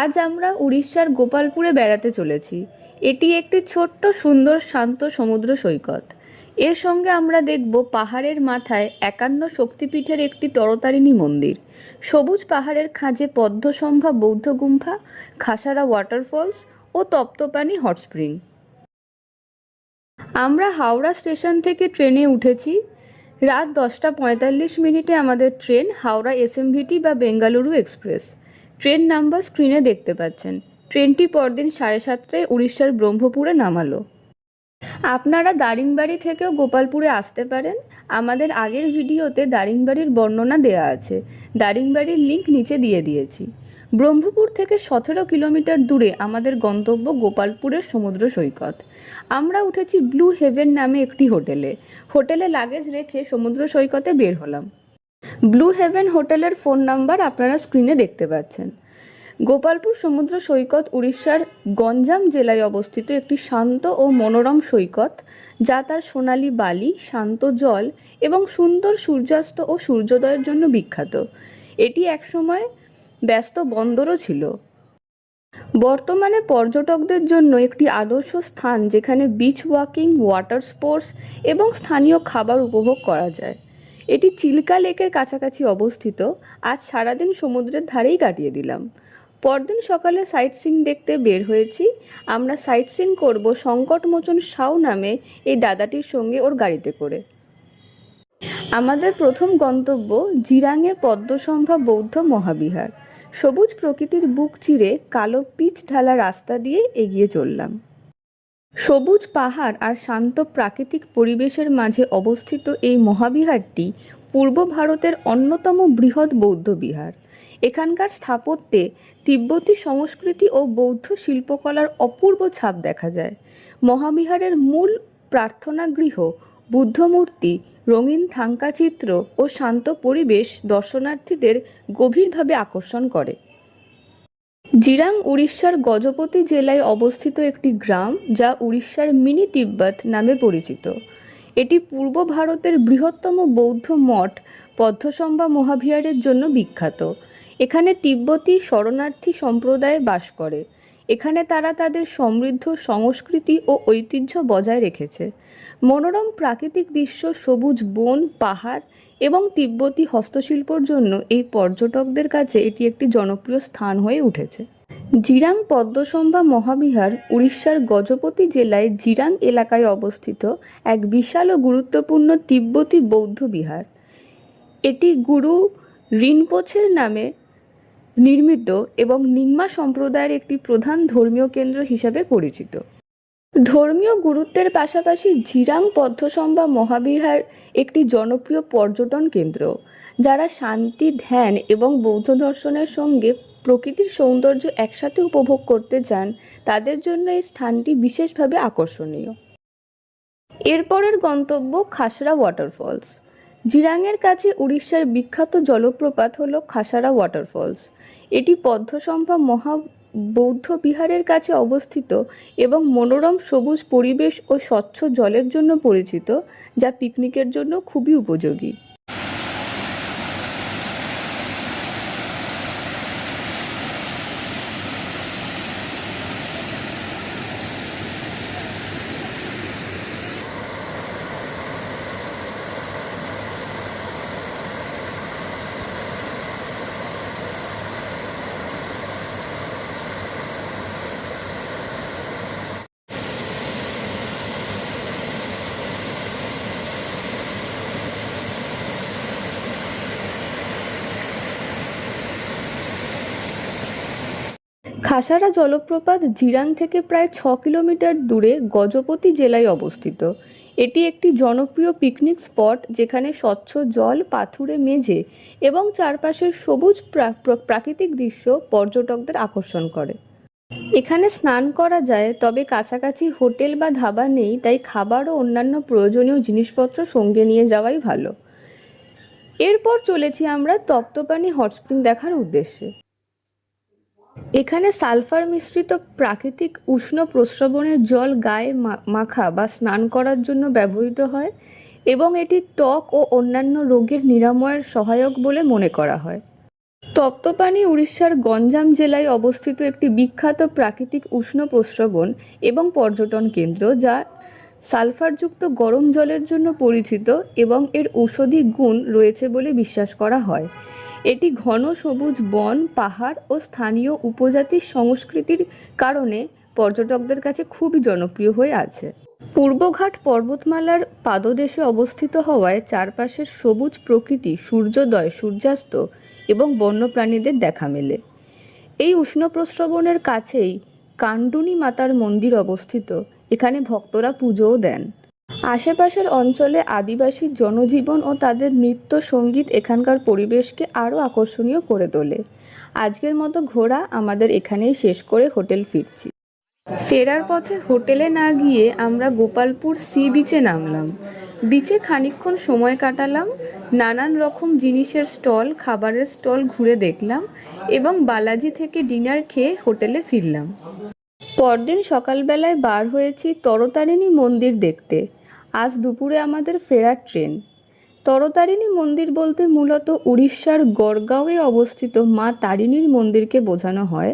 আজ আমরা উড়িষ্যার গোপালপুরে বেড়াতে চলেছি। এটি একটি ছোট্ট, সুন্দর, শান্ত সমুদ্র সৈকত। এর সঙ্গে আমরা দেখব পাহাড়ের মাথায় একান্ন শক্তিপীঠের একটি তরতারিণী মন্দির। সবুজ পাহাড়ের খাঁজে পদ্মসম্ভা বৌদ্ধ গুম্ফা খাসারা ওয়াটারফলস ও তপ্তপানি হট স্প্রিং। আমরা হাওড়া স্টেশন থেকে ট্রেনে উঠেছি। রাত দশটা পঁয়তাল্লিশ মিনিটে আমাদের ট্রেন হাওড়া এসএমভিটি বা বেঙ্গালুরু এক্সপ্রেস। ট্রেন নাম্বার স্ক্রিনে দেখতে পাচ্ছেন। ট্রেনটি পরদিন সাড়ে সাতটায় উড়িষ্যার ব্রহ্মপুরে নামালো। আপনারা দারিংবাড়ি থেকেও গোপালপুরে আসতে পারেন। আমাদের আগের ভিডিওতে দারিংবাড়ির বর্ণনা দেওয়া আছে। দারিংবাড়ির লিংক নিচে দিয়ে দিয়েছি। ব্রহ্মপুর থেকে সতেরো কিলোমিটার দূরে আমাদের গন্তব্য গোপালপুরের সমুদ্র সৈকত। আমরা উঠেছি ব্লু হেভেন নামে একটি হোটেলে। হোটেলে লাগেজ রেখে সমুদ্র সৈকতে বের হলাম। ব্লু হেভেন হোটেলের ফোন নাম্বার আপনারা স্ক্রিনে দেখতে পাচ্ছেন। গোপালপুর সমুদ্র সৈকত উড়িষ্যার গঞ্জাম জেলায় অবস্থিত একটি শান্ত ও মনোরম সৈকত, যা তার সোনালী বালি, শান্ত জল এবং সুন্দর সূর্যাস্ত ও সূর্যোদয়ের জন্য বিখ্যাত। এটি একসময় ব্যস্ত বন্দরও ছিল। বর্তমানে পর্যটকদের জন্য একটি আদর্শ স্থান, যেখানে বিচ ওয়াকিং ওয়াটার স্পোর্টস এবং স্থানীয় খাবার উপভোগ করা যায়। এটি চিল্কা লেকের কাছাকাছি অবস্থিত। আজ সারাদিন সমুদ্রের ধারেই কাটিয়ে দিলাম। পরদিন সকালে সাইট সিন দেখতে বের হয়েছি। আমরা সাইট সিন করব সংকটমোচন সাউ নামে এই দাদাটির সঙ্গে ওর গাড়িতে করে। আমাদের প্রথম গন্তব্য জিরাঙে পদ্মসম্ভা বৌদ্ধ মহাবিহার। সবুজ প্রকৃতির বুক চিরে কালো পিচ ঢালা রাস্তা দিয়ে এগিয়ে চললাম। সবুজ পাহাড় আর শান্ত প্রাকৃতিক পরিবেশের মাঝে অবস্থিত এই মহাবিহারটি পূর্ব ভারতের অন্যতম বৃহৎ বৌদ্ধ বিহার। এখানকার স্থাপত্যে তিব্বতী সংস্কৃতি ও বৌদ্ধ শিল্পকলার অপূর্ব ছাপ দেখা যায়। মহাবিহারের মূল প্রার্থনাগৃহ, বুদ্ধমূর্তি, রঙিন থাঙ্কাচিত্র ও শান্ত পরিবেশ দর্শনার্থীদের গভীরভাবে আকর্ষণ করে। জিরাং উড়িষ্যার গজপতি জেলায় অবস্থিত একটি গ্রাম যা উড়িষ্যার মিনি তিব্বত নামে পরিচিত। এটি পূর্ব ভারতের বৃহত্তম বৌদ্ধ মঠ পদ্মসম্ভা মহাবিহারের জন্য বিখ্যাত। এখানে তিব্বতী শরণার্থী সম্প্রদায় বাস করে। এখানে তারা তাদের সমৃদ্ধ সংস্কৃতি ও ঐতিহ্য বজায় রেখেছে। মনোরম প্রাকৃতিক দৃশ্য সবুজ বন, পাহাড় এবং তিব্বতী হস্তশিল্পর জন্য এই পর্যটকদের কাছে এটি একটি জনপ্রিয় স্থান হয়ে উঠেছে। জিরাং পদ্মসম্ভা মহাবিহার উড়িষ্যার গজপতি জেলায় জিরাং এলাকায় অবস্থিত এক বিশাল ও গুরুত্বপূর্ণ তিব্বতী বৌদ্ধ বিহার। এটি গুরু রিনপোছের নামে নির্মিত এবং নিংমা সম্প্রদায়ের একটি প্রধান ধর্মীয় কেন্দ্র হিসাবে পরিচিত। ধর্মীয় গুরুত্বের পাশাপাশি জিরাং পদ্মসম্ভা মহাবিহার একটি জনপ্রিয় পর্যটন কেন্দ্র, যারা শান্তি, ধ্যান এবং বৌদ্ধ দর্শনের সঙ্গে প্রকৃতির সৌন্দর্য একসাথে উপভোগ করতে চান, তাদের জন্য এই স্থানটি বিশেষভাবে আকর্ষণীয়। এরপরের গন্তব্য খাসড়া ওয়াটারফলস। জিরাংয়ের কাছে উড়িষ্যার বিখ্যাত জলপ্রপাত হল খাসারা ওয়াটারফলস। এটি পদ্মসম্ভা মহা বৌদ্ধ বিহারের কাছে অবস্থিত এবং মনোরম সবুজ পরিবেশ ও স্বচ্ছ জলের জন্য পরিচিত, যা পিকনিকের জন্য খুবই উপযোগী। খাসারা জলপ্রপাত জিরাং থেকে প্রায় ছ কিলোমিটার দূরে গজপতি জেলায় অবস্থিত। এটি একটি জনপ্রিয় পিকনিক স্পট যেখানে স্বচ্ছ জল, পাথুরে মেঝে এবং চারপাশের সবুজ প্রা- প্রাকৃতিক দৃশ্য পর্যটকদের আকর্ষণ করে। এখানে স্নান করা যায়, তবে কাছাকাছি হোটেল বা ধাবা নেই, তাই খাবার ও অন্যান্য প্রয়োজনীয় জিনিসপত্র সঙ্গে নিয়ে যাওয়াই ভালো। এরপর চলেছি আমরা তপ্তপানি হটস্প্রিং দেখার উদ্দেশ্যে। এখানে সালফার মিশ্রিত প্রাকৃতিক উষ্ণ প্রস্রবণের জল গায়ে মাখা বা স্নান করার জন্য ব্যবহৃত হয় এবং এটি ত্বক ও অন্যান্য রোগের নিরাময়ের সহায়ক বলে মনে করা হয়। তপ্তপানি উড়িষ্যার গঞ্জাম জেলায় অবস্থিত একটি বিখ্যাত প্রাকৃতিক উষ্ণ প্রস্রবণ এবং পর্যটন কেন্দ্র যা সালফারযুক্ত গরম জলের জন্য পরিচিত এবং এর ঔষধি গুণ রয়েছে বলে বিশ্বাস করা হয়। এটি ঘন সবুজ বন, পাহাড় ও স্থানীয় উপজাতির সংস্কৃতির কারণে পর্যটকদের কাছে খুবই জনপ্রিয় হয়ে আছে। পূর্বঘাট পর্বতমালার পাদদেশে অবস্থিত হওয়ায় চারপাশের সবুজ প্রকৃতি, সূর্যোদয়, সূর্যাস্ত এবং বন্যপ্রাণীদের দেখা মেলে। এই উষ্ণ প্রস্রবণের কাছেই কাণ্ডুনি মাতার মন্দির অবস্থিত। এখানে ভক্তরা পুজোও দেন। আশেপাশের অঞ্চলে আদিবাসী জনজীবন ও তাদের নৃত্য সংগীত এখানকার পরিবেশকে আরও আকর্ষণীয় করে তোলে। আজকের মতো ঘোরা আমাদের এখানেই শেষ করে হোটেল ফিরছি। ফেরার পথে হোটেলে না গিয়ে আমরা গোপালপুর সি বিচে নামলাম। বিচে খানিকক্ষণ সময় কাটালাম, নানান রকম জিনিসের স্টল, খাবারের স্টল ঘুরে দেখলাম এবং বালাজি থেকে ডিনার খেয়ে হোটেলে ফিরলাম। পরদিন সকালবেলায় বার হয়েছি তরতারিণী মন্দির দেখতে। আজ দুপুরে আমাদের ফেরার ট্রেন। তরতারিণী মন্দির বলতে মূলত উড়িষ্যার গড়গাঁওয়ে অবস্থিত মা তারিণীর মন্দিরকে বোঝানো হয়,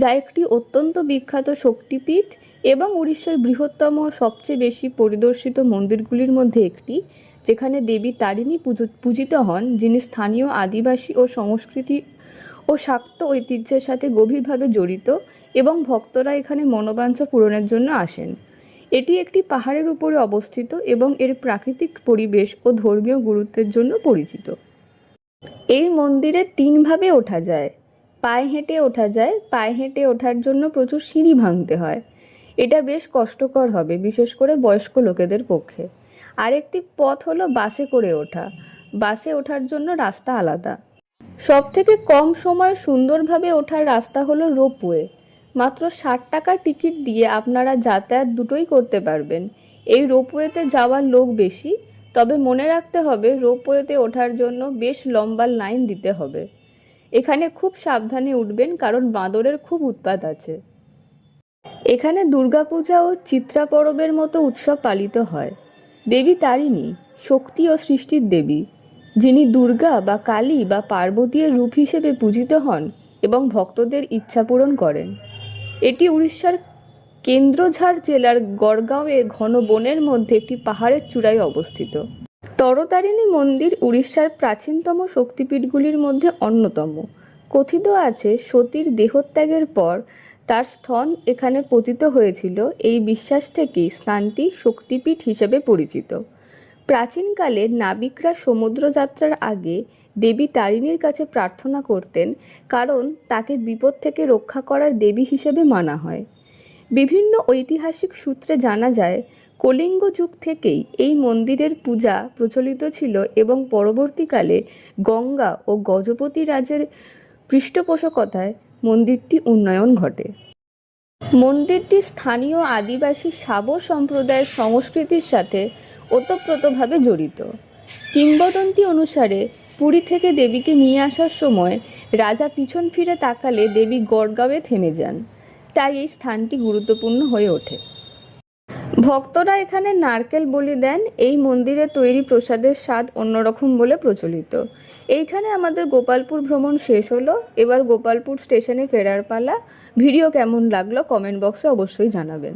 যা একটি অত্যন্ত বিখ্যাত শক্তিপীঠ এবং উড়িষ্যার বৃহত্তম, সবচেয়ে বেশি পরিদর্শিত মন্দিরগুলির মধ্যে একটি, যেখানে দেবী তারিণী পূজিত হন, যিনি স্থানীয় আদিবাসী ও সংস্কৃতি ও শাক্ত ঐতিহ্যের সাথে গভীরভাবে জড়িত এবং ভক্তরা এখানে মনোবাঞ্ছা পূরণের জন্য আসেন। এটি একটি পাহাড়ের উপরে অবস্থিত এবং এর প্রাকৃতিক পরিবেশ ও ধর্মীয় গুরুত্বের জন্য পরিচিত। এই মন্দিরে তিনভাবে ওঠা যায়। পায়ে হেঁটে ওঠা যায়। পায়ে হেঁটে ওঠার জন্য প্রচুর সিঁড়ি ভাঙতে হয়। এটা বেশ কষ্টকর হবে, বিশেষ করে বয়স্ক লোকেদের পক্ষে। আরেকটি পথ হলো বাসে করে ওঠা। বাসে ওঠার জন্য রাস্তা আলাদা। সব থেকে কম সময় সুন্দরভাবে ওঠার রাস্তা হলো রোপওয়ে। মাত্র ষাট টাকার টিকিট দিয়ে আপনারা যাতায়াত দুটোই করতে পারবেন। এই রোপওয়েতে যাওয়ার লোক বেশি, তবে মনে রাখতে হবে রোপওয়েতে ওঠার জন্য বেশ লম্বা লাইন দিতে হবে। এখানে খুব সাবধানে উঠবেন কারণ বাঁদরের খুব উৎপাত আছে। এখানে দুর্গাপূজা ও চিত্রা পরবের মতো উৎসব পালিত হয়। দেবী তারিণী শক্তি ও সৃষ্টির দেবী। যিনি দুর্গা বা কালী বা পার্বতীর রূপ হিসেবে পূজিত হন এবং ভক্তদের ইচ্ছা পূরণ করেন। এটি উড়িষ্যার কেন্দ্রঝাড় জেলার গড়গাঁওয়ে ঘন বনের মধ্যে একটি পাহাড়ের চূড়ায় অবস্থিত। তরতারিণী মন্দির উড়িষ্যার প্রাচীনতম শক্তিপীঠগুলির মধ্যে অন্যতম। কথিত আছে, সতীর দেহত্যাগের পর তার স্থন এখানে পতিত হয়েছিল। এই বিশ্বাস থেকেই স্থানটি শক্তিপীঠ হিসেবে পরিচিত। প্রাচীনকালে নাবিকরা সমুদ্রযাত্রার আগে দেবী তারিণীর কাছে প্রার্থনা করতেন, কারণ তাকে বিপদ থেকে রক্ষা করার দেবী হিসেবে মানা হয়। বিভিন্ন ঐতিহাসিক সূত্রে জানা যায়, কলিঙ্গ যুগ থেকেই এই মন্দিরের পূজা প্রচলিত ছিল এবং পরবর্তীকালে গঙ্গা ও গজপতি রাজের পৃষ্ঠপোষকতায় মন্দিরটি উন্নয়ন ঘটে। মন্দিরটি স্থানীয় আদিবাসী সাবর সম্প্রদায়ের সংস্কৃতির সাথে ওতপ্রোতভাবে জড়িত। কিংবদন্তি অনুসারে পুরী থেকে দেবীকে নিয়ে আসার সময় রাজা পিছন ফিরে তাকালে দেবী গড়গাঁওয়ে থেমে যান। তাই এই স্থানটি গুরুত্বপূর্ণ হয়ে ওঠে। ভক্তরা এখানে নারকেল বলি দেন। এই মন্দিরে তৈরি প্রসাদের স্বাদ অন্যরকম বলে প্রচলিত। এইখানে আমাদের গোপালপুর ভ্রমণ শেষ হলো। এবার গোপালপুর স্টেশনে ফেরার পালা। ভিডিও কেমন লাগল কমেন্ট বক্সে অবশ্যই জানাবেন।